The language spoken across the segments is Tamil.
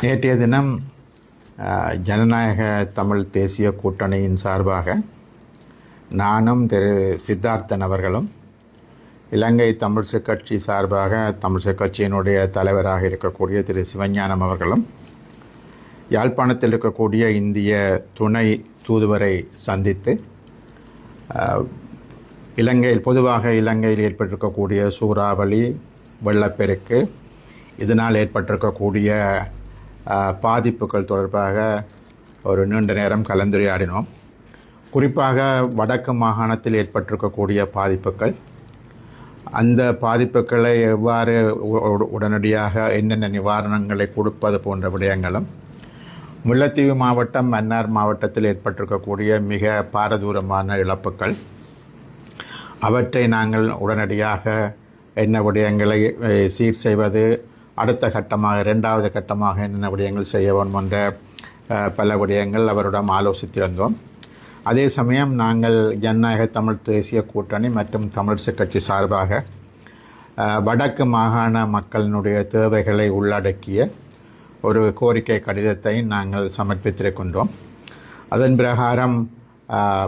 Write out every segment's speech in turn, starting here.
நேற்றைய தினம் ஜனநாயக தமிழ் தேசிய கூட்டணியின் சார்பாக நானும் திரு சித்தார்த்தன் அவர்களும் இலங்கை தமிழ்சு கட்சி சார்பாக தமிழ்சு கட்சியினுடைய தலைவராக இருக்கக்கூடிய திரு சிவஞானம் அவர்களும் யாழ்ப்பாணத்தில் இருக்கக்கூடிய இந்திய துணை தூதுவரை சந்தித்து இலங்கையில் பொதுவாக இலங்கையில் ஏற்பட்டிருக்கக்கூடிய சூறாவளி வெள்ளப்பெருக்கு இதனால் ஏற்பட்டிருக்கக்கூடிய பாதிப்புகள் தொடர்பாக ஒரு நீண்ட நேரம் கலந்துரையாடினோம். குறிப்பாக வடக்கு மாகாணத்தில் ஏற்பட்டிருக்கக்கூடிய பாதிப்புகள். அந்த பாதிப்புகளை எவ்வாறு உடனடியாக என்னென்ன நிவாரணங்களை கொடுப்பது போன்ற விடயங்களும் முல்லைத்தீவு மாவட்டம் மன்னார் மாவட்டத்தில் ஏற்பட்டிருக்கக்கூடிய மிக பாரதூரமான இழப்புகள். அவற்றை நாங்கள் உடனடியாக என்ன விடயங்களை சீர் செய்வது அடுத்த கட்டமாக இரண்டாவது கட்டமாக என்னென்ன விடயங்கள் செய்ய வேண்டும் என்ற பல விடயங்கள் அவரிடம் ஆலோசித்திருந்தோம். அதே சமயம் நாங்கள் ஜனநாயக தமிழ் தேசிய கூட்டணி மற்றும் தமிழ்சு கட்சி சார்பாக வடக்கு மாகாண மக்களினுடைய தேவைகளை உள்ளடக்கிய ஒரு கோரிக்கை கடிதத்தை நாங்கள் சமர்ப்பித்திருக்கின்றோம் அதன் பிரகாரம்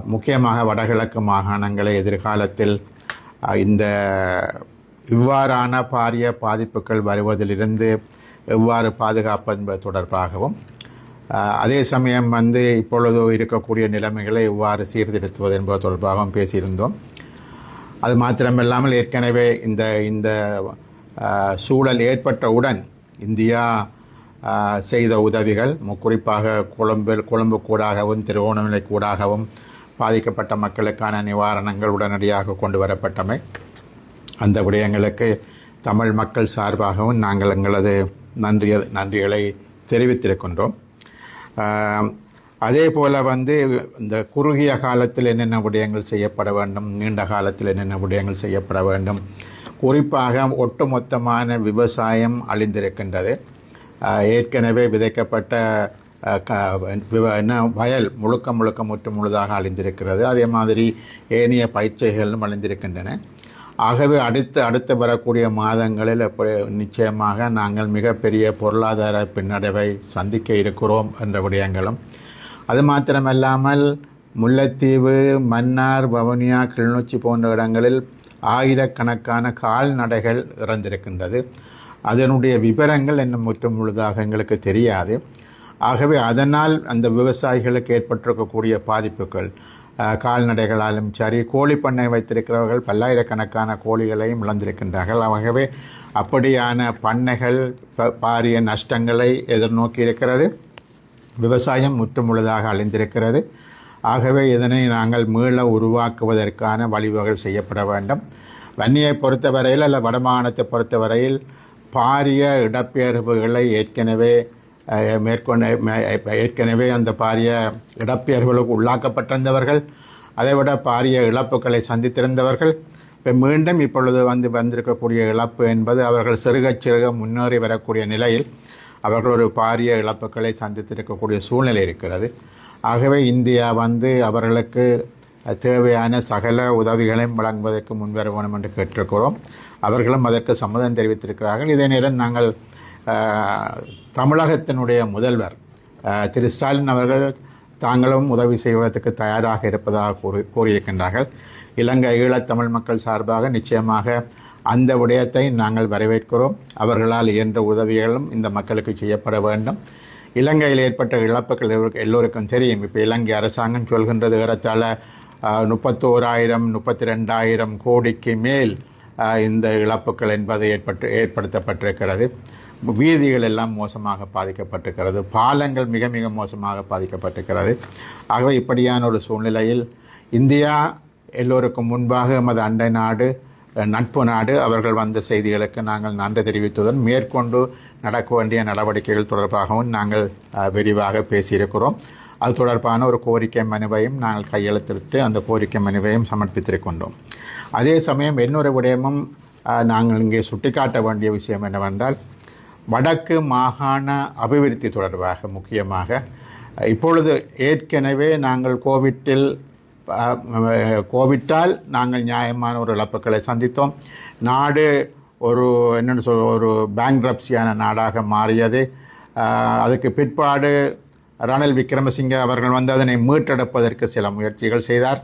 முக்கியமாக வடகிழக்கு மாகாணங்களை எதிர்காலத்தில் இந்த இவ்வாறான பாரிய பாதிப்புகள் வருவதிலிருந்து எவ்வாறு பாதுகாப்பு என்பது தொடர்பாகவும் அதே சமயம் வந்து இப்பொழுது இருக்கக்கூடிய நிலைமைகளை எவ்வாறு சீர்திருத்துவது என்பது தொடர்பாகவும் பேசியிருந்தோம். அது மாத்திரமில்லாமல் ஏற்கனவே இந்த இந்த சூழல் ஏற்பட்டவுடன் இந்தியா செய்த உதவிகள் மு- குறிப்பாக கொழும்பில் கொழும்பு கூடாகவும் திருவோணமலை கூடாகவும் பாதிக்கப்பட்ட மக்களுக்கான நிவாரணங்கள் உடனடியாக கொண்டு வரப்பட்டமை. அந்த விடயங்களுக்கு தமிழ் மக்கள் சார்பாகவும் நாங்கள் எங்களது நன்றி நன்றிகளை தெரிவித்திருக்கின்றோம். அதே போல் வந்து இந்த குறுகிய காலத்தில் என்னென்ன விடயங்கள் செய்யப்பட வேண்டும் நீண்ட காலத்தில் என்னென்ன விடயங்கள் செய்யப்பட வேண்டும் குறிப்பாக ஒட்டுமொத்தமான விவசாயம் அழிந்திருக்கின்றது. ஏற்கனவே விதைக்கப்பட்ட க விவ- என்ன வயல் முழுக்க முழுக்க முற்று முழுதாக அழிந்திருக்கிறது. அதே மாதிரி ஏனைய பயிற்சிகளும் அழிந்திருக்கின்றன. ஆகவே அடுத்து அடுத்து வரக்கூடிய மாதங்களில் எப்படி நிச்சயமாக நாங்கள் மிகப்பெரிய பொருளாதார பின்னடைவை சந்திக்க இருக்கிறோம் என்ற விடயங்களும். அது மாத்திரமல்லாமல் முல்லைத்தீவு மன்னார் வவுனியா கிளிநொச்சி போன்ற இடங்களில் ஆயிரக்கணக்கான கால்நடைகள் இறந்திருக்கின்றது. அதனுடைய விவரங்கள் இன்னும் முற்றும் முழுதாக எங்களுக்கு தெரியாது. ஆகவே அதனால் அந்த விவசாயிகளுக்கு ஏற்பட்டிருக்கக்கூடிய பாதிப்புகள் கால்நடைகளாலும் சரி கோழி பண்ணை வைத்திருக்கிறவர்கள் பல்லாயிரக்கணக்கான கோழிகளையும் இழந்திருக்கின்றார்கள். ஆகவே அப்படியான பண்ணைகள் ப- பாரிய நஷ்டங்களை எதிர்நோக்கி இருக்கிறது விவசாயம் முற்றுமுழுதாக அழிந்திருக்கிறது. ஆகவே இதனை நாங்கள் மீள உருவாக்குவதற்கான வழிவகை செய்யப்பட வேண்டும். வன்னியை பொறுத்தவரையில் அல்ல வடமாகாணத்தை பொறுத்தவரையில் பாரிய இடப்பெயர்வுகளை ஏற்கனவே மேற்கொண்ட மே- ஏற்கனவே அந்த பாரிய இடப்பெயர்களுக்கு உள்ளாக்கப்பட்டிருந்தவர்கள் அதைவிட பாரிய இழப்புகளை சந்தித்திருந்தவர்கள் இப்போ மீண்டும் இப்பொழுது வந்து வந்திருக்கக்கூடிய இழப்பு என்பது அவர்கள் சிறுக சிறுக முன்னேறி வரக்கூடிய நிலையில் அவர்கள் ஒரு பாரிய இழப்புகளை சந்தித்திருக்கக்கூடிய சூழ்நிலை இருக்கிறது. ஆகவே இந்தியா வந்து அவர்களுக்கு தேவையான சகல உதவிகளையும் வழங்குவதற்கு முன்வர வேண்டும் என்று கேட்டிருக்கிறோம். அவர்களும் அதற்கு சம்மதம் தெரிவித்திருக்கிறார்கள். இதே நேரம் நாங்கள் தமிழகத்தினுடைய முதல்வர் திரு ஸ்டாலின் அவர்கள் தாங்களும் உதவி செய்வதற்கு தயாராக இருப்பதாக கூறி கூறியிருக்கின்றார்கள். இலங்கை ஈழத்தமிழ் மக்கள் சார்பாக நிச்சயமாக அந்த விடயத்தை நாங்கள் வரவேற்கிறோம். அவர்களால் இயன்ற உதவிகளும் இந்த மக்களுக்கு செய்யப்பட வேண்டும். இலங்கையில் ஏற்பட்ட இழப்புகள் எல்லோருக்கும் எல்லோருக்கும் தெரியும். இப்போ இலங்கை அரசாங்கம் சொல்கின்றது ஏறத்தாழ முப்பத்தோராயிரம் முப்பத்தி ரெண்டாயிரம் கோடிக்கு மேல் இந்த இழப்புகள் என்பது ஏற்பட்டு ஏற்படுத்தப்பட்டிருக்கிறது. வீதிகள் எல்லாம் மோசமாக பாதிக்கப்பட்டிருக்கிறது. பாலங்கள் மிக மிக மோசமாக பாதிக்கப்பட்டிருக்கிறது. ஆகவே இப்படியான ஒரு சூழ்நிலையில் இந்தியா எல்லோருக்கும் முன்பாக எமது அண்டை நாடு நட்பு நாடு. அவர்கள் வந்த செய்திகளுக்கு நாங்கள் நன்றி தெரிவித்ததுடன் மேற்கொண்டு நடக்க வேண்டிய நடவடிக்கைகள் தொடர்பாகவும் நாங்கள் விரிவாக பேசியிருக்கிறோம். அது தொடர்பான ஒரு கோரிக்கை மனுவையும் நாங்கள் கையெழுத்திட்டு அந்த கோரிக்கை மனுவையும் சமர்ப்பித்திருக்கின்றோம் அதே சமயம் இன்னொரு விடயமும் நாங்கள் இங்கே சுட்டிக்காட்ட வேண்டிய விஷயம் என்னவென்றால் வடக்கு மாகாண அபிவிருத்தி தொடர்பாக முக்கியமாக இப்பொழுது ஏற்கனவே நாங்கள் கோவிட்டில் கோவிட்டால் நாங்கள் நியாயமான ஒரு இழப்புகளை சந்தித்தோம். நாடு ஒரு என்னென்னு சொல் ஒரு பேங்க்ரப்சியான நாடாக மாறியது. அதுக்கு பிற்பாடு ரணில் விக்ரமசிங்க அவர்கள் வந்து அதனை மீட்டெடுப்பதற்கு சில முயற்சிகள் செய்தார்.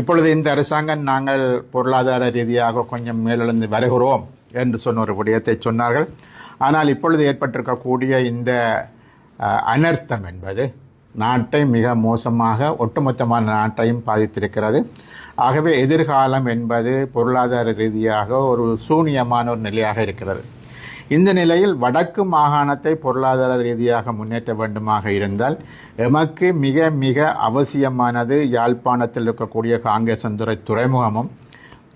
இப்பொழுது இந்த அரசாங்கம் நாங்கள் பொருளாதார ரீதியாக கொஞ்சம் மேலெழுந்து வருகிறோம் என்று சொன்ன ஒரு விடயத்தை சொன்னார்கள். ஆனால் இப்பொழுது ஏற்பட்டிருக்கக்கூடிய இந்த அனர்த்தம் என்பது நாட்டை மிக மோசமாக ஒட்டுமொத்தமான நாட்டையும் பாதித்திருக்கிறது. ஆகவே எதிர்காலம் என்பது பொருளாதார ரீதியாக ஒரு சூனியமான ஒரு நிலையாக இருக்கிறது. இந்த நிலையில் வடக்கு மாகாணத்தை பொருளாதார ரீதியாக முன்னேற்ற வேண்டுமாக இருந்தால் எமக்கு மிக மிக அவசியமானது யாழ்ப்பாணத்தில் இருக்கக்கூடிய காங்கேசந்துறை துறைமுகமும்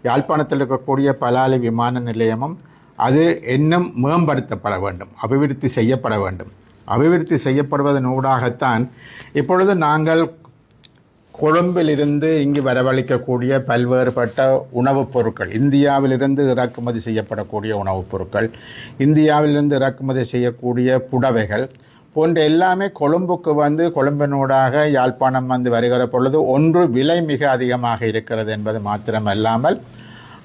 யாழ்ப்பாணத்தில் இருக்கக்கூடிய பலாலி விமான நிலையமும் அது இன்னும் மேம்படுத்தப்பட வேண்டும் அபிவிருத்தி செய்யப்பட வேண்டும். அபிவிருத்தி செய்யப்படுவதன் ஊடாகத்தான் இப்பொழுது நாங்கள் கொழும்பிலிருந்து இங்கு வரவழைக்கக்கூடிய பல்வேறுபட்ட உணவுப் பொருட்கள் இந்தியாவிலிருந்து இறக்குமதி செய்யப்படக்கூடிய உணவுப் பொருட்கள் இந்தியாவிலிருந்து இறக்குமதி செய்யக்கூடிய புடவைகள் போன்ற எல்லாமே கொழும்புக்கு வந்து கொழும்பினூடாக யாழ்ப்பாணம் வந்து வருகிற பொழுது ஒன்று விலை மிக அதிகமாக இருக்கிறது என்பது மாத்திரமல்லாமல்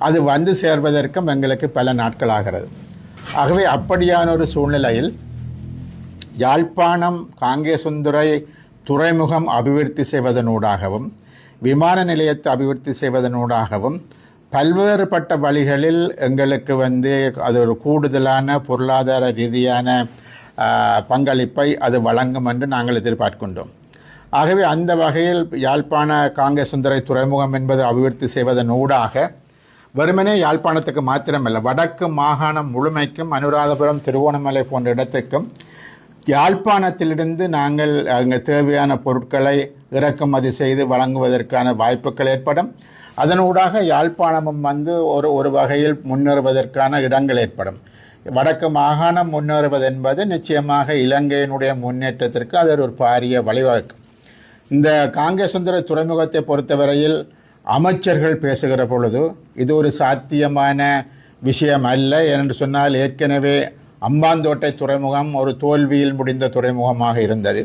அது வந்து சேர்வதற்கும் எங்களுக்கு பல நாட்களாகிறது. ஆகவே அப்படியான ஒரு சூழ்நிலையில் யாழ்ப்பாணம் காங்கேசுந்துறை துறைமுகம் அபிவிருத்தி செய்வதனூடாகவும் விமான நிலையத்தை அபிவிருத்தி செய்வதனூடாகவும் பல்வேறுபட்ட வழிகளில் எங்களுக்கு வந்து அது ஒரு கூடுதலான பொருளாதார ரீதியான பங்களிப்பை அது வழங்கும் என்று நாங்கள் எதிர்பார்க்கின்றோம். ஆகவே அந்த வகையில் யாழ்ப்பாண காங்கேசுந்தரை துறைமுகம் என்பது அபிவிருத்தி செய்வதன் ஊடாக வெறுமனே யாழ்ப்பாணத்துக்கு மாத்திரமல்ல வடக்கு மாகாணம் முழுமைக்கும் அனுராதபுரம் திருவோணமலை போன்ற இடத்துக்கும் யாழ்ப்பாணத்திலிருந்து நாங்கள் அங்கே தேவையான பொருட்களை இறக்குமதி செய்து வழங்குவதற்கான வாய்ப்புகள் ஏற்படும். அதனூடாக யாழ்ப்பாணமும் வந்து ஒரு ஒரு வகையில் முன்னேறுவதற்கான இடங்கள் ஏற்படும். வடக்கு மாகாணம் முன்னேறுவது என்பது நிச்சயமாக இலங்கையினுடைய முன்னேற்றத்திற்கு அது ஒரு பாரிய வழிவகுக்கும். இந்த காங்கேசுந்தர துறைமுகத்தை பொறுத்தவரையில் அமைச்சர்கள் பேசுகிற பொழுது இது ஒரு சாத்தியமான விஷயம் அல்ல என்று சொன்னால் ஏற்கனவே அம்பாந்தோட்டை துறைமுகம் ஒரு தோல்வியில் முடிந்த துறைமுகமாக இருந்தது.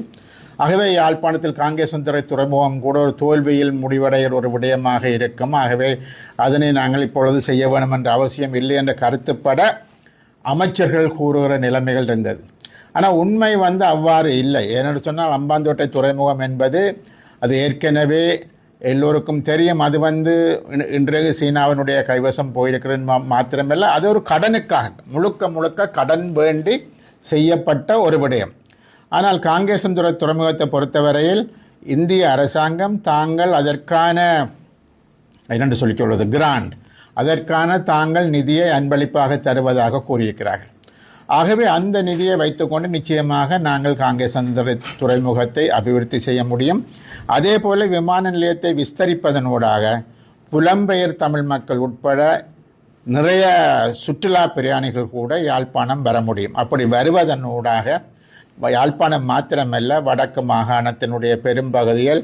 ஆகவே யாழ்ப்பாணத்தில் காங்கேசுந்தரை துறைமுகம் கூட ஒரு தோல்வியில் முடிவடைய ஒரு விடயமாக இருக்கும். ஆகவே அதனை நாங்கள் இப்பொழுது செய்ய வேண்டும் என்ற அவசியம் இல்லை என்ற கருத்துப்பட அமைச்சர்கள் கூறுகிற நிலைமைகள் இருந்தது. ஆனால் உண்மை வந்து அவ்வாறு இல்லை. ஏனென்று சொன்னால் அம்பாந்தோட்டை துறைமுகம் என்பது அது ஏற்கனவே எல்லோருக்கும் தெரியும் அது வந்து இன்- இன்றைய சீனாவினுடைய கைவசம் போயிருக்கிறது மா- மாத்திரமல்ல அது ஒரு கடனுக்காக முழுக்க முழுக்க கடன் வேண்டி செய்யப்பட்ட ஒரு விடயம். ஆனால் காங்கேசந்துறை துறைமுகத்தை பொறுத்தவரையில் இந்திய அரசாங்கம் தாங்கள் அதற்கான என்னென்று சொல்லி சொல்வது கிராண்ட் அதற்கான தாங்கள் நிதியை அன்பளிப்பாக தருவதாக கூறியிருக்கிறார்கள். ஆகவே அந்த நிதியை வைத்துக்கொண்டு நிச்சயமாக நாங்கள் காங்கேசந்துறை துறைமுகத்தை அபிவிருத்தி செய்ய முடியும். அதே போல விமான நிலையத்தை விஸ்தரிப்பதனூடாக புலம்பெயர் தமிழ் மக்கள் உட்பட நிறைய சுற்றுலா பிரயாணிகள் கூட யாழ்ப்பாணம் வர முடியும். அப்படி வருவதனூடாக யாழ்ப்பாணம் மாத்திரமல்ல வடக்கு மாகாணத்தினுடைய பெரும்பகுதியில்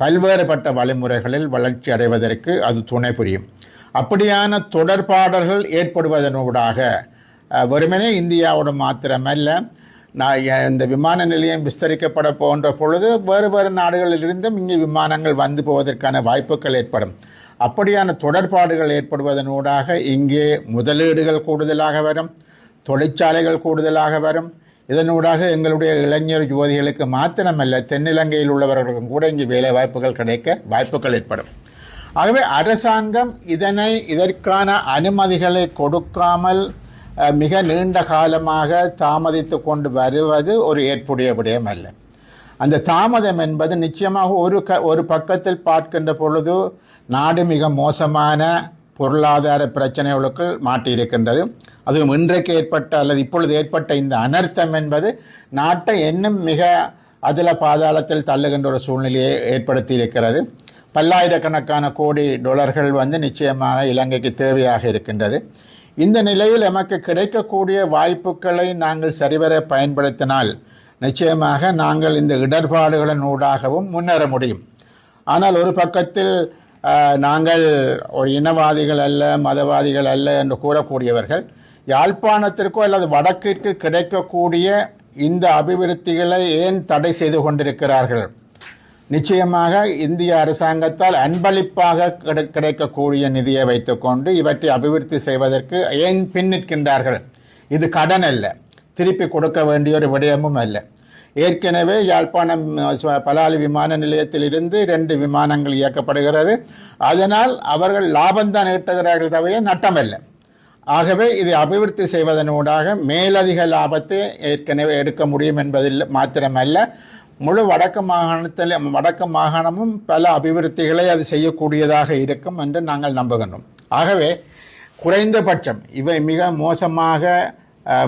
பல்வேறுபட்ட வழிமுறைகளில் வளர்ச்சி அடைவதற்கு அது துணை புரியும். அப்படியான தொடர்பாடல்கள் ஏற்படுவதனூடாக வெறுமனே இந்தியாவோட மாத்திரமல்ல நான் இந்த விமான நிலையம் விஸ்தரிக்கப்பட போன்ற பொழுது வேறு வேறு நாடுகளிலிருந்தும் இங்கே விமானங்கள் வந்து போவதற்கான வாய்ப்புகள் ஏற்படும். அப்படியான தொடர்பாடுகள் ஏற்படுவதனூடாக இங்கே முதலீடுகள் கூடுதலாக வரும் தொழிற்சாலைகள் கூடுதலாக வரும். இதனூடாக எங்களுடைய இளைஞர் யுவதிகளுக்கு மாத்திரமல்ல தென்னிலங்கையில் உள்ளவர்களுக்கும் கூட இங்கே வேலை வாய்ப்புகள் கிடைக்க வாய்ப்புகள் ஏற்படும். ஆகவே அரசாங்கம் இதனை இதற்கான அனுமதிகளை கொடுக்காமல் மிக நீண்ட காலமாக தாமதித்து கொண்டு வருவது ஒரு ஏற்புடைய விடயம் அல்ல. அந்த தாமதம் என்பது நிச்சயமாக ஒரு க ஒரு பக்கத்தில் பார்க்கின்ற பொழுது நாடு மிக மோசமான பொருளாதார பிரச்சனைகளுக்குள் மாட்டியிருக்கின்றது. அதுவும் இன்றைக்கு ஏற்பட்ட அல்லது இப்பொழுது ஏற்பட்ட இந்த அனர்த்தம் என்பது நாட்டை இன்னும் மிக அதில பாதாளத்தில் தள்ளுகின்ற ஒரு சூழ்நிலையை ஏற்படுத்தி இருக்கிறது பல்லாயிரக்கணக்கான கோடி டொலர்கள் வந்து நிச்சயமாக இலங்கைக்கு தேவையாக இருக்கின்றது. இந்த நிலையில் எமக்கு கிடைக்கக்கூடிய வாய்ப்புகளை நாங்கள் சரிவர பயன்படுத்தினால் நிச்சயமாக நாங்கள் இந்த இடர்பாடுகளின் ஊடாகவும் முன்னேற முடியும். ஆனால் ஒரு பக்கத்தில் நாங்கள் ஒரு இனவாதிகள் அல்ல மதவாதிகள் அல்ல என்று கூறக்கூடியவர்கள் யாழ்ப்பாணத்திற்கோ அல்லது வடக்கிற்கு கிடைக்கக்கூடிய இந்த அபிவிருத்திகளை ஏன் தடை செய்து கொண்டிருக்கிறார்கள்? நிச்சயமாக இந்திய அரசாங்கத்தால் அன்பளிப்பாக கிடைக்கக்கூடிய நிதியை வைத்துக்கொண்டு இவற்றை அபிவிருத்தி செய்வதற்கு ஏன் பின்னிற்கின்றார்கள் இது கடன் அல்ல. திருப்பி கொடுக்க வேண்டிய ஒரு விடயமும் அல்ல. ஏற்கனவே யாழ்ப்பாணம் பலாலி விமான நிலையத்தில் இருந்து ரெண்டு விமானங்கள் இயக்கப்படுகிறது. அதனால் அவர்கள் லாபம்தான் ஈட்டுகிறார்கள் தவிர நட்டமல்ல ஆகவே இது அபிவிருத்தி செய்வதனூடாக மேலதிக லாபத்தை ஏற்கனவே எடுக்க முடியும் என்பதில் மாத்திரமல்ல. முழு வடக்கு மாகாணத்தில் வடக்கு மாகாணமும் பல அபிவிருத்திகளை அது செய்யக்கூடியதாக இருக்கும் என்று நாங்கள் நம்புகின்றோம். ஆகவே குறைந்தபட்சம் இவை மிக மோசமாக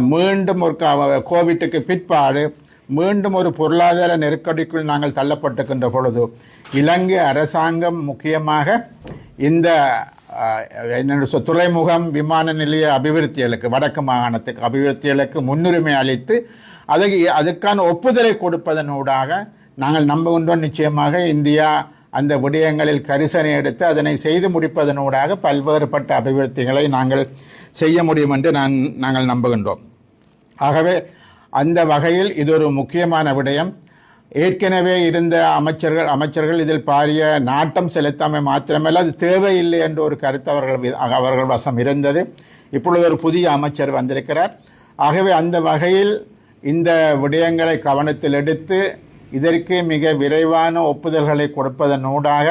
மீண்டும் ஒரு க- கோவிட்டுக்கு பிற்பாடு மீண்டும் ஒரு பொருளாதார நெருக்கடிக்குள் நாங்கள் தள்ளப்பட்டுக்கின்ற பொழுது இலங்கை அரசாங்கம் முக்கியமாக இந்த அஹ், என்னென்ன துறைமுகம் விமான நிலைய அபிவிருத்திகளுக்கு வடக்கு மாகாணத்துக்கு அபிவிருத்திகளுக்கு முன்னுரிமை அளித்து அதை அதுக்கான ஒப்புதலை கொடுப்பதனூடாக நாங்கள் நம்புகின்றோம். நிச்சயமாக இந்தியா அந்த விடயங்களில் கரிசனை எடுத்து அதனை செய்து முடிப்பதனூடாக பல்வேறுபட்ட அபிவிருத்திகளை நாங்கள் செய்ய முடியும் என்று நான் நாங்கள் நம்புகின்றோம். ஆகவே அந்த வகையில் இது ஒரு முக்கியமான விடயம். ஏற்கனவே இருந்த அமைச்சர்கள் அமைச்சர்கள் இதில் பாரிய நாட்டம் செலுத்தாமை மாத்திரமல்ல அது தேவையில்லை என்ற ஒரு கருத்து அவர்கள் அவர்கள் வசம் இருந்தது. இப்பொழுது ஒரு புதிய அமைச்சர் வந்திருக்கிறார். ஆகவே அந்த வகையில் இந்த விடயங்களை கவனத்தில் எடுத்து இதற்கு மிக விரைவான ஒப்புதல்களை கொடுப்பதனூடாக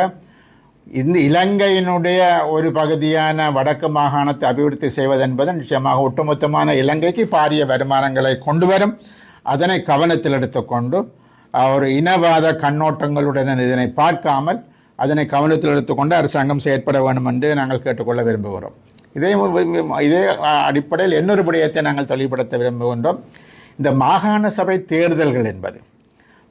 இந்த இலங்கையினுடைய ஒரு பகுதியான வடக்கு மாகாணத்தை அபிவிருத்தி செய்வதென்பது நிச்சயமாக ஒட்டுமொத்தமான இலங்கைக்கு பாரிய வருமானங்களை கொண்டு வரும். அதனை கவனத்தில் எடுத்துக்கொண்டு ஒரு இனவாத கண்ணோட்டங்களுடன் இதனை பார்க்காமல் அதனை கவனத்தில் எடுத்துக்கொண்டு அரசாங்கம் செயற்பட வேண்டும் என்று நாங்கள் கேட்டுக்கொள்ள விரும்புகிறோம். இதே இதே அடிப்படையில் இன்னொரு விடயத்தை நாங்கள் தெளிவுபடுத்த விரும்புகின்றோம். இந்த மாகாண சபை தேர்தல்கள் என்பது.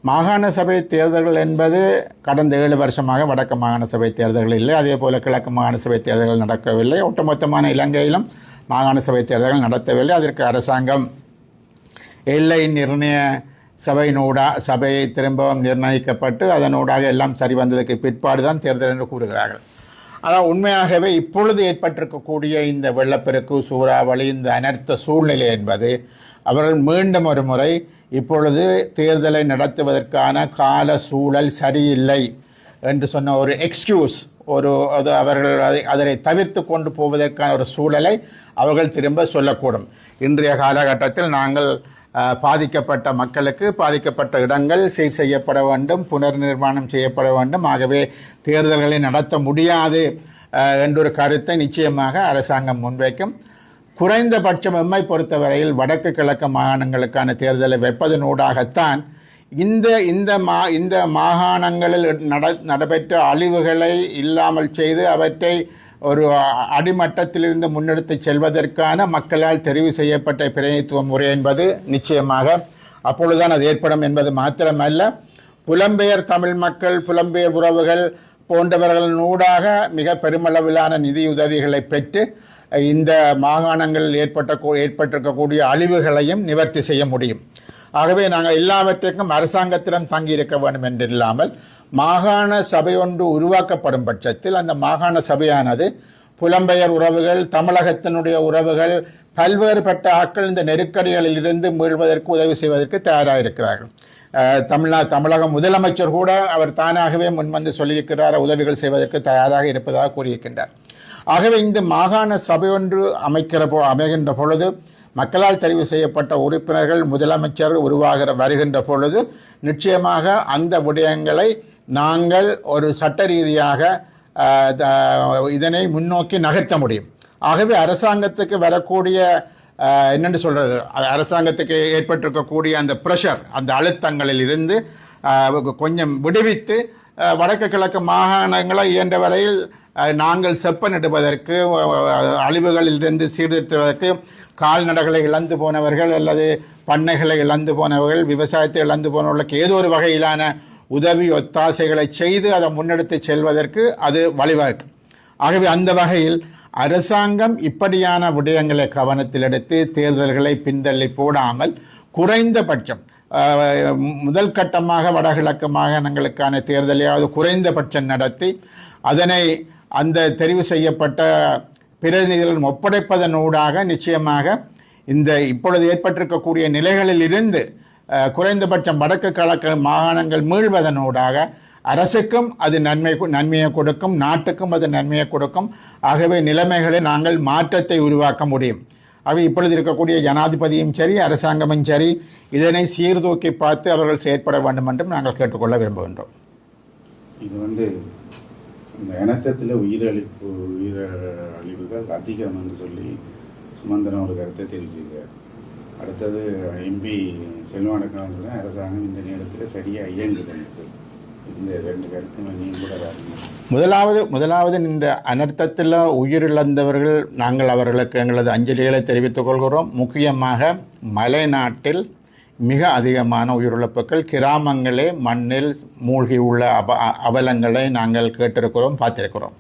மாகாண சபை தேர்தல்கள் என்பது கடந்த ஏழு வருஷமாக வடக்கு மாகாண சபை தேர்தல்கள் இல்லை. அதே போல கிழக்கு மாகாண சபை தேர்தல்கள் நடக்கவில்லை. ஒட்டுமொத்தமான இலங்கையிலும் மாகாண சபை தேர்தல்கள் நடத்தவில்லை. அதற்கு அரசாங்கம் எல்லை நிர்ணய சபையினூடா சபையை திரும்பவும் நிர்ணயிக்கப்பட்டு அதனூடாக எல்லாம் சரி வந்ததுக்கு பிற்பாடு தான் தேர்தல் என்று கூறுகிறார்கள். ஆனால் உண்மையாகவே இப்பொழுது ஏற்பட்டிருக்கக்கூடிய இந்த வெள்ளப்பெருக்கு சூறாவளி இந்த அனர்த்த சூழ்நிலை என்பது அவர்கள் மீண்டும் ஒரு முறை இப்பொழுது தேர்தலை நடத்துவதற்கான கால சூழல் சரியில்லை என்று சொன்ன ஒரு எக்ஸ்கியூஸ் ஒரு அது அவர்கள் அதை அதனை தவிர்த்து கொண்டு போவதற்கான ஒரு சூழலை அவர்கள் திரும்ப சொல்லக்கூடும். இன்றைய காலகட்டத்தில் நாங்கள் பாதிக்கப்பட்ட மக்களுக்கு பாதிக்கப்பட்ட இடங்கள் சீர் செய்யப்பட வேண்டும் புனர் நிர்மாணம் செய்யப்பட வேண்டும். ஆகவே தேர்தல்களை நடத்த முடியாது என்றொரு கருத்தை நிச்சயமாக அரசாங்கம் முன்வைக்கும். குறைந்தபட்சம் எம்மை பொறுத்தவரையில் வடக்கு கிழக்கு மாகாணங்களுக்கான தேர்தலை வைப்பதனூடாகத்தான் இந்த இந்த மா இந்த மாகாணங்களில் நட நடைபெற்ற அழிவுகளை இல்லாமல் செய்து அவற்றை ஒரு அடிமட்டத்திலிருந்து முன்னெடுத்து செல்வதற்கான மக்களால் தெரிவு செய்யப்பட்ட பிரதிநிதித்துவ முறை என்பது நிச்சயமாக அப்பொழுதுதான் அது ஏற்படும் என்பது மாத்திரமல்ல. புலம்பெயர் தமிழ் மக்கள் புலம்பெயர் உறவுகள் போன்றவர்களின் ஊடாக மிக பெருமளவிலான நிதியுதவிகளை பெற்று இந்த மாகாணங்களில் ஏற்பட்ட ஏற்பட்டிருக்கக்கூடிய அழிவுகளையும் நிவர்த்தி செய்ய முடியும். ஆகவே நாங்கள் எல்லாவற்றிற்கும் அரசாங்கத்திடம் தங்கியிருக்க வேண்டும் என்றில்லாமல் மாகாண சபை ஒன்று உருவாக்கப்படும் பட்சத்தில் அந்த மாகாண சபையானது புலம்பெயர் உறவுகள் தமிழகத்தினுடைய உறவுகள் பல்வேறுபட்ட ஆட்கள் இந்த நெருக்கடிகளில் இருந்து மீழ்வதற்கு உதவி செய்வதற்கு தயாராக இருக்கிறார்கள். தமிழ்நா தமிழக முதலமைச்சர் கூட அவர் தானாகவே முன்வந்து சொல்லியிருக்கிறார் உதவிகள் செய்வதற்கு தயாராக இருப்பதாக கூறியிருக்கின்றார். ஆகவே இந்த மாகாண சபை ஒன்று அமைக்கிற போ அமைகின்ற பொழுது மக்களால் தெரிவு செய்யப்பட்ட உறுப்பினர்கள் முதலமைச்சர் உருவாகிற வருகின்ற பொழுது நிச்சயமாக அந்த விடயங்களை நாங்கள் ஒரு சட்ட ரீதியாக த- இதனை முன்னோக்கி நகர்த்த முடியும். ஆகவே அரசாங்கத்துக்கு வரக்கூடிய என்னென்று என்னென்னு சொல்கிறது அரசாங்கத்துக்கு ஏற்பட்டிருக்கக்கூடிய அந்த ப்ரெஷர் அந்த அழுத்தங்களில் இருந்து கொஞ்சம் விடுவித்து வடக்கு கிழக்கு மாகாணங்களை இயன்ற வரையில் நாங்கள் செப்பனிடுவதற்கு அஹ், அழிவுகளிலிருந்து சீர்திருத்துவதற்கு கால்நடைகளை இழந்து போனவர்கள் அல்லது பண்ணைகளை இழந்து போனவர்கள் விவசாயத்தை இழந்து போனவர்களுக்கு ஏதோ ஒரு வகையிலான உதவி ஒத்தாசைகளை செய்து அதை முன்னெடுத்து செல்வதற்கு அது வழிவகுக்கும். ஆகவே அந்த வகையில் அரசாங்கம் இப்படியான விடயங்களை கவனத்தில் எடுத்து தேர்தல்களை பின்தள்ளி போடாமல் குறைந்தபட்சம் முதல் கட்டமாக வடகிழக்கு மாகாணங்களுக்கான தேர்தலையாவது குறைந்தபட்சம் நடத்தி அதனை அந்த தெரிவு செய்யப்பட்ட பிரதிநிதிகளிடம் ஒப்படைப்பதனூடாக நிச்சயமாக இந்த இப்பொழுது ஏற்பட்டிருக்கக்கூடிய நிலைகளில் இருந்து குறைந்தபட்சம் வடக்கு கிழக்கு மாகாணங்கள் மீள்வதனூடாக அரசுக்கும் அது நன்மை நன்மையை கொடுக்கும் நாட்டுக்கும் அது நன்மையை கொடுக்கும். ஆகவே நிலைமைகளை நாங்கள் மாற்றத்தை உருவாக்க முடியும். அவை இப்பொழுது இருக்கக்கூடிய ஜனாதிபதியும் சரி அரசாங்கமும் சரி இதனை சீர்தூக்கி பார்த்து அவர்கள் செயற்பட வேண்டும் என்றும் நாங்கள் கேட்டுக்கொள்ள விரும்புகின்றோம். இது வந்து இந்த இனத்தத்தில் உயிரிழப்பு அழிவுகள் அதிகம் என்று சொல்லி சுமந்திரன் ஒரு கருத்தை தெரிவிச்சிருக்கார். அடுத்தது எம்பி செல்வானக்கான அரசாங்கம் இந்த நேரத்தில் சரியாக இயங்குதுன்னு சொல்லி. இந்த ரெண்டு கருத்தும் கூட முதலாவது முதலாவது இந்த அனர்த்தத்தில் உயிரிழந்தவர்கள் நாங்கள் அவர்களுக்கு எங்களது அஞ்சலிகளை தெரிவித்துக் கொள்கிறோம். முக்கியமாக மலைநாட்டில் மிக அதிகமான உயிரிழப்புகள். கிராமங்களே மண்ணில் மூழ்கி உள்ள அப அவலங்களை நாங்கள் கேட்டிருக்கிறோம் பார்த்திருக்கிறோம்.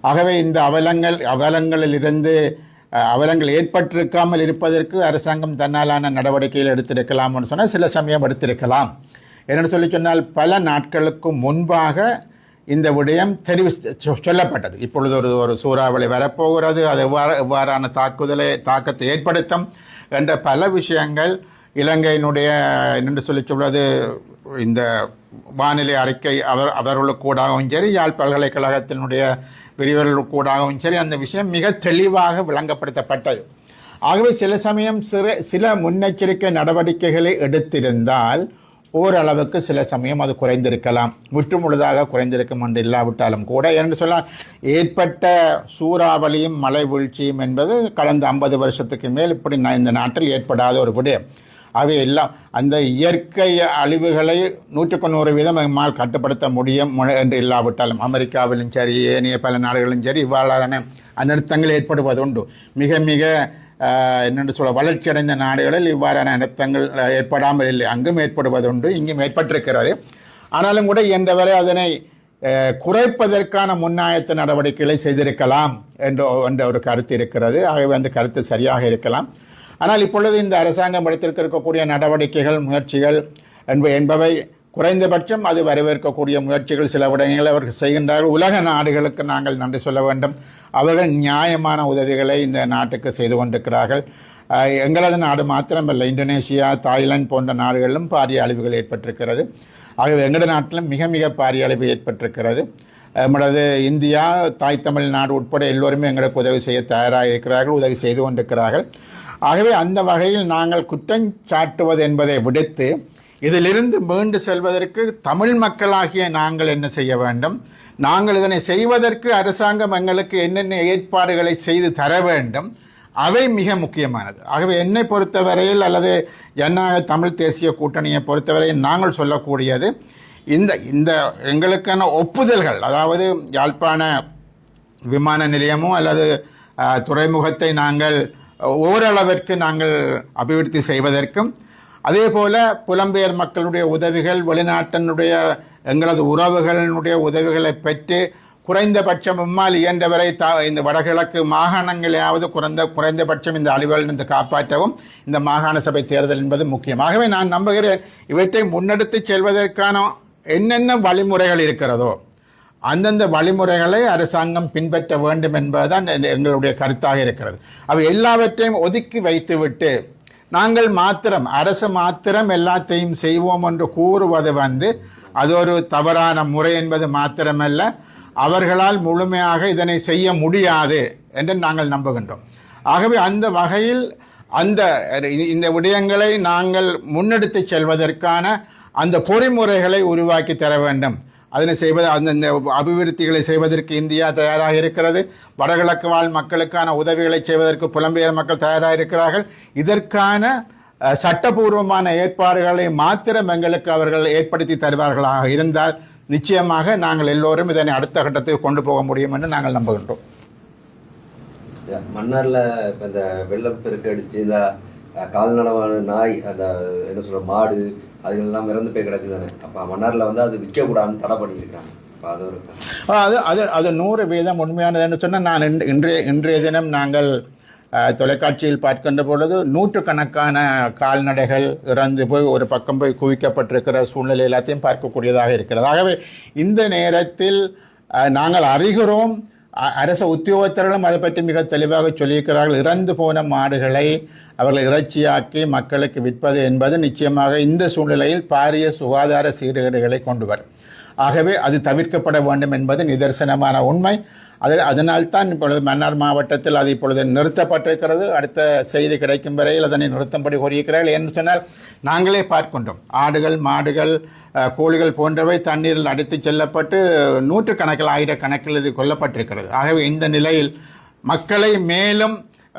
ஆகவே இந்த அவலங்கள் அவலங்களிலிருந்து அவலங்கள் ஏற்பட்டிருக்காமல் இருப்பதற்கு அரசாங்கம் தன்னாலான நடவடிக்கைகள் எடுத்திருக்கலாம்னு சொன்னால் சில சமயம் எடுத்திருக்கலாம். என்னென்னு சொல்லி சொன்னால் பல நாட்களுக்கு முன்பாக இந்த விடயம் தெரிவி சொ- சொல்லப்பட்டது. இப்பொழுது ஒரு ஒரு சூறாவளி வரப்போகிறது. அது எவ்வாறு எவ்வாறான தாக்குதலை தாக்கத்தை ஏற்படுத்தும் என்ற பல விஷயங்கள் இலங்கையினுடைய என்னென்று சொல்லி சொல்வது இந்த வானிலை அறிக்கை அவர் அவர்களுக்கூடாகவும் சரி யாழ் பல்கலைக்கழகத்தினுடைய விரிவர்களுக்கூடாகவும் சரி அந்த விஷயம் மிக தெளிவாக விளங்கப்படுத்தப்பட்டது. ஆகவே சில சமயம் சிற சில முன்னெச்சரிக்கை நடவடிக்கைகளை எடுத்திருந்தால் ஓரளவுக்கு சில சமயம் அது குறைந்திருக்கலாம். முற்றுமுழுதாக குறைந்திருக்கும் என்று இல்லாவிட்டாலும் கூட என்று சொல்ல ஏற்பட்ட சூறாவளியும் மழை வீழ்ச்சியும் என்பது கடந்த ஐம்பது வருஷத்துக்கு மேல் இப்படி இந்த நாட்டில் ஏற்படாத ஒரு விடயம். அவை எல்லாம் அந்த இயற்கை அழிவுகளை நூற்றுக்கு நூறு வீதம் நம்மால் கட்டுப்படுத்த முடியும் என்று இல்லாவிட்டாலும். அமெரிக்காவிலும் சரி ஏனைய பல நாடுகளிலும் சரி இவ்வாறான அனர்த்தங்கள் ஏற்படுவது உண்டு மிக மிக என்னென்று சொல்ல வளர்ச்சியடைந்த நாடுகளில் இவ்வாறான அனர்த்தங்கள் ஏற்படாமல் இல்லை. அங்கும் ஏற்படுவது உண்டு இங்கும் ஏற்பட்டிருக்கிறது. ஆனாலும் கூட இயன்றவரை அதனை குறைப்பதற்கான முன்னாயத்த நடவடிக்கைகளை செய்திருக்கலாம் என்ற என்ற ஒரு கருத்து இருக்கிறது. ஆகவே அந்த கருத்து சரியாக இருக்கலாம். ஆனால் இப்பொழுது இந்த அரசாங்கம் எடுத்திருக்கக்கூடிய நடவடிக்கைகள் முயற்சிகள் என்ப என்பவை குறைந்தபட்சம் அது வரவேற்கக்கூடிய முயற்சிகள் சில விடயங்களை அவர்கள் செய்கின்றார்கள். உலக நாடுகளுக்கு நாங்கள் நன்றி சொல்ல வேண்டும். அவர்கள் நியாயமான உதவிகளை இந்த நாட்டுக்கு செய்து கொண்டிருக்கிறார்கள். எங்களது நாடு மாத்திரமல்ல இந்தோனேசியா தாய்லாந்து போன்ற நாடுகளிலும் பாரிய அழிவுகள் ஏற்பட்டிருக்கிறது. ஆகவே எங்களது நாட்டிலும் மிக மிக பாரிய அழிவு ஏற்பட்டிருக்கிறது. நம்மளது இந்தியா தாய் தமிழ் நாடு உட்பட எல்லோருமே எங்களுக்கு உதவி செய்ய தயாராக இருக்கிறார்கள் உதவி செய்து கொண்டிருக்கிறார்கள். ஆகவே அந்த வகையில் நாங்கள் குற்றம் சாட்டுவது என்பதை விடுத்து இதிலிருந்து மீண்டு செல்வதற்கு தமிழ் மக்களாகிய நாங்கள் என்ன செய்ய வேண்டும்? நாங்கள் இதனை செய்வதற்கு அரசாங்கம் எங்களுக்கு என்னென்ன ஏற்பாடுகளை செய்து தர வேண்டும்? அவை மிக முக்கியமானது. ஆகவே என்னை பொறுத்தவரையில் அல்லது ஜனநாயக தமிழ் தேசிய கூட்டணியை பொறுத்தவரையில் நாங்கள் சொல்லக்கூடியது இந்த இந்த எங்களுக்கான ஒப்புதல்கள் அதாவது யாழ்ப்பாண விமான நிலையமோ அல்லது துறைமுகத்தை நாங்கள் ஓரளவிற்கு நாங்கள் அபிவிருத்தி செய்வதற்கும் அதே போல் புலம்பெயர் மக்களுடைய உதவிகள் வெளிநாட்டினுடைய எங்களது உறவுகளினுடைய உதவிகளை பெற்று குறைந்தபட்சம் இம்மால் இயன்றவரை தா இந்த வடகிழக்கு மாகாணங்களையாவது குறைந்த குறைந்தபட்சம் இந்த அழிவுகளிலிருந்து காப்பாற்றவும் இந்த மாகாண சபை தேர்தல் என்பது முக்கியமாகவே நான் நம்புகிறேன் இவற்றை முன்னெடுத்து செல்வதற்கான என்னென்ன வழிமுறைகள் இருக்கிறதோ அந்தந்த வழிமுறைகளை அரசாங்கம் பின்பற்ற வேண்டும் என்பதுதான் எங்களுடைய கருத்தாக இருக்கிறது. அவை எல்லாவற்றையும் ஒதுக்கி வைத்துவிட்டு நாங்கள் மாத்திரம் அரசு மாத்திரம் எல்லாத்தையும் செய்வோம் என்று கூறுவது வந்து அது ஒரு தவறான முறை என்பது மாத்திரமல்ல அவர்களால் முழுமையாக இதனை செய்ய முடியாது என்று நாங்கள் நம்புகின்றோம். ஆகவே அந்த வகையில் அந்த இந்த விடயங்களை நாங்கள் முன்னெடுத்து செல்வதற்கான அந்த பொறிமுறைகளை உருவாக்கி தர வேண்டும். அதனை செய்வது அந்தந்த அபிவிருத்திகளை செய்வதற்கு இந்தியா தயாராக இருக்கிறது. வடகிழக்கு வாழ் மக்களுக்கான உதவிகளை செய்வதற்கு புலம்பெயர் மக்கள் தயாராக இருக்கிறார்கள். இதற்கான சட்டபூர்வமான ஏற்பாடுகளை மாத்திரம் எங்களுக்கு அவர்கள் ஏற்படுத்தி தருவார்களாக இருந்தால் நிச்சயமாக நாங்கள் எல்லோரும் இதனை அடுத்த கட்டத்துக்கு கொண்டு போக முடியும் என்று நாங்கள் நம்புகின்றோம். இந்த இப்போ இந்த வெள்ளம் பெருக்கடிச்சு இந்த கால்நடமான நாய் அந்த என்ன சொல்ற மாடு அதுகள்லாம் இறந்து போய் கிடக்கு தானே. அப்ப மன்னார்ல வந்து அது விற்க கூடாதுன்னு தடை பண்ணியிருக்காங்க அது ஒரு அது அது அது நூறு வீதம் உண்மையானதுன்னு சொன்னால் நான் இன்று- இன்றைய இன்றைய தினம் நாங்கள் தொலைக்காட்சியில் பார்க்கின்ற பொழுது நூற்றுக்கணக்கான கால்நடைகள் இறந்து போய் ஒரு பக்கம் போய் குவிக்கப்பட்டிருக்கிற சூழ்நிலை எல்லாத்தையும் பார்க்கக்கூடியதாக இருக்கிறது. ஆகவே இந்த நேரத்தில் நாங்கள் அறிகிறோம் அரச உத்தியோகத்தர்களும் அதை பற்றி மிக தெளிவாக சொல்லியிருக்கிறார்கள். இறந்து போன மாடுகளை அவர்கள் இறைச்சியாக்கி மக்களுக்கு விற்பது என்பது நிச்சயமாக இந்த சூழ்நிலையில் பாரிய சுகாதார சீர்கேடுகளை கொண்டு வரும். ஆகவே அது தவிர்க்கப்பட வேண்டும் என்பது நிதர்சனமான உண்மை. அது அதனால்தான் இப்பொழுது மன்னார் மாவட்டத்தில் அது இப்பொழுது நிறுத்தப்பட்டிருக்கிறது. அடுத்த செய்தி கிடைக்கும் வரையில் அதனை நிறுத்தும்படி கோரியிருக்கிறார்கள் என்று சொன்னால் நாங்களே பார்க்கின்றோம். ஆடுகள் மாடுகள் கோழிகள் போன்றவை தண்ணீரில் அடித்துச் செல்லப்பட்டு நூற்றுக்கணக்கில் ஆயிரக்கணக்கில் இது கொல்லப்பட்டிருக்கிறது. ஆகவே இந்த நிலையில் மக்களை மேலும்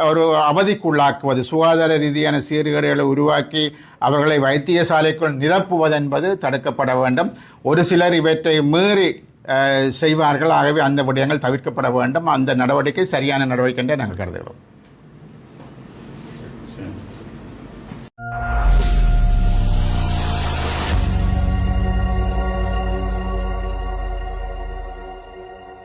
ஒரு அவதிக்குள்ளாக்குவது சுகாதார ரீதியான சீர்கேடுகளை உருவாக்கி அவர்களை வைத்தியசாலைக்குள் நிரப்புவது என்பது தடுக்கப்பட வேண்டும். ஒரு சிலர் இவற்றை மீறி செய்வார்கள். ஆகவே அந்த விடயங்கள் தவிர்க்கப்பட வேண்டும். அந்த நடவடிக்கை சரியான நடவடிக்கை என்றே நாங்கள் கருதுகிறோம்.